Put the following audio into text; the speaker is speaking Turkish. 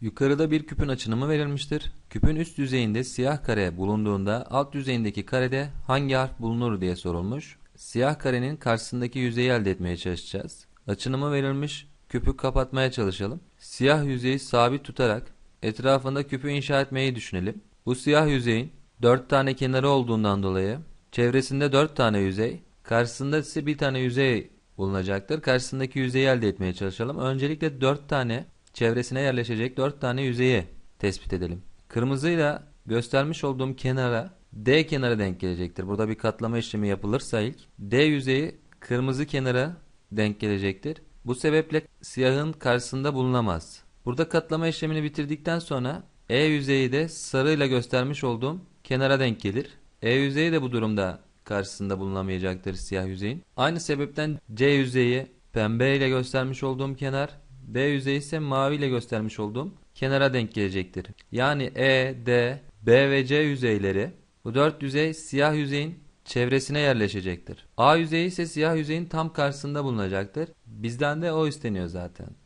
Yukarıda bir küpün açınımı verilmiştir. Küpün üst yüzeyinde siyah kare bulunduğunda alt yüzeyindeki karede hangi harf bulunur diye sorulmuş. Siyah karenin karşısındaki yüzeyi elde etmeye çalışacağız. Açınımı verilmiş. Küpü kapatmaya çalışalım. Siyah yüzeyi sabit tutarak etrafında küpü inşa etmeyi düşünelim. Bu siyah yüzeyin 4 tane kenarı olduğundan dolayı çevresinde 4 tane yüzey, karşısında ise bir tane yüzey bulunacaktır. Karşısındaki yüzeyi elde etmeye çalışalım. Öncelikle 4 tane çevresine yerleşecek 4 tane yüzeyi tespit edelim. Kırmızıyla göstermiş olduğum kenara D kenarı denk gelecektir. Burada bir katlama işlemi yapılırsa ilk D yüzeyi kırmızı kenara denk gelecektir. Bu sebeple siyahın karşısında bulunamaz. Burada katlama işlemini bitirdikten sonra E yüzeyi de sarıyla göstermiş olduğum kenara denk gelir. E yüzeyi de bu durumda karşısında bulunamayacaktır siyah yüzeyin. Aynı sebepten C yüzeyi pembe ile göstermiş olduğum kenar, D yüzeyi ise mavi ile göstermiş olduğum kenara denk gelecektir. Yani E, D, B ve C yüzeyleri bu dört yüzey siyah yüzeyin çevresine yerleşecektir. A yüzeyi ise siyah yüzeyin tam karşısında bulunacaktır. Bizden de o isteniyor zaten.